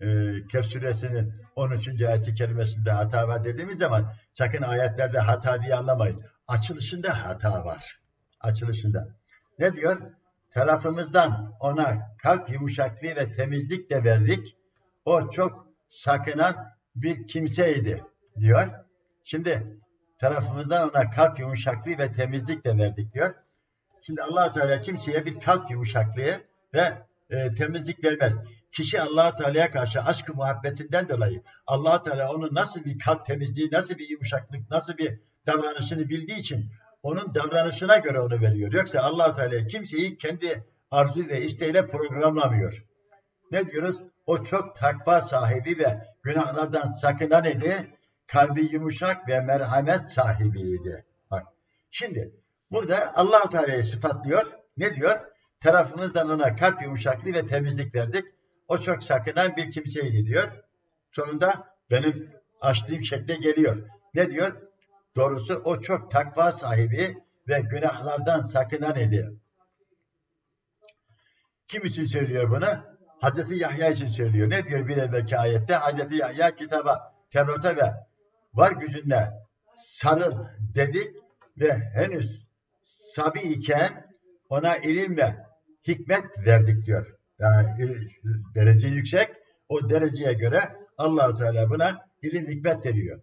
e, Kehf suresinin 13. ayeti kelimesinde hata var dediğimiz zaman sakın ayetlerde hata diye anlamayın. Açılışında hata var. Açılışında. Ne diyor? Tarafımızdan ona kalp yumuşaklığı ve temizlik de verdik. O çok sakınan bir kimseydi diyor. Şimdi tarafımızdan ona kalp yumuşaklığı ve temizlik de verdik diyor. Şimdi allah Teala kimseye bir kalp yumuşaklığı ve e, temizlik vermez. Kişi allah Teala'ya karşı aşkı muhabbetinden dolayı allah Teala onun nasıl bir kalp temizliği, nasıl bir yumuşaklık, nasıl bir davranışını bildiği için onun davranışına göre onu veriyor. Yoksa allah Teala kimseyi kendi arzu ve isteğiyle programlamıyor. Ne diyoruz? O çok takva sahibi ve günahlardan sakınan idi. Kalbi yumuşak ve merhamet sahibiydi. Bak. Şimdi burada allah Teala'yı sıfatlıyor. Ne diyor? Tarafımızdan ona kalp yumuşaklığı ve temizlik verdik. O çok sakınan bir kimseydi diyor. Sonunda benim açtığım şekle geliyor. Ne diyor? Doğrusu o çok takva sahibi ve günahlardan sakınan idi. Kim için söylüyor bunu? Hazreti Yahya için söylüyor. Ne diyor bir evvelki ayette? Hazreti Yahya kitaba, Tevrat'a ve var gücünle sarıl dedik ve henüz sabi iken ona ilim ve hikmet verdik diyor. Yani e, derece yüksek. O dereceye göre Allahu Teala buna ilim hikmet veriyor.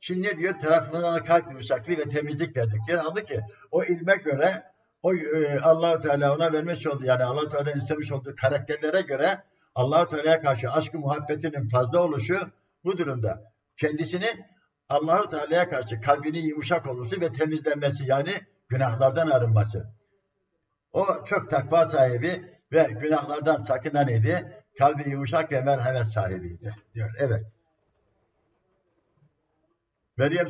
Şimdi ne diyor? Tarafından kalp yumuşaklığı ve temizlik verdik diyor. Halbuki o ilme göre o e, Allahu Teala ona vermiş olduğu yani Allahu Teala istemiş olduğu karakterlere göre Allahu Teala'ya karşı aşkı muhabbetinin fazla oluşu bu durumda kendisinin Allahu Teala'ya karşı kalbinin yumuşak olması ve temizlenmesi yani günahlardan arınması. O çok takva sahibi ve günahlardan sakınan idi. Kalbi yumuşak ve merhamet sahibiydi diyor. Evet. Meryem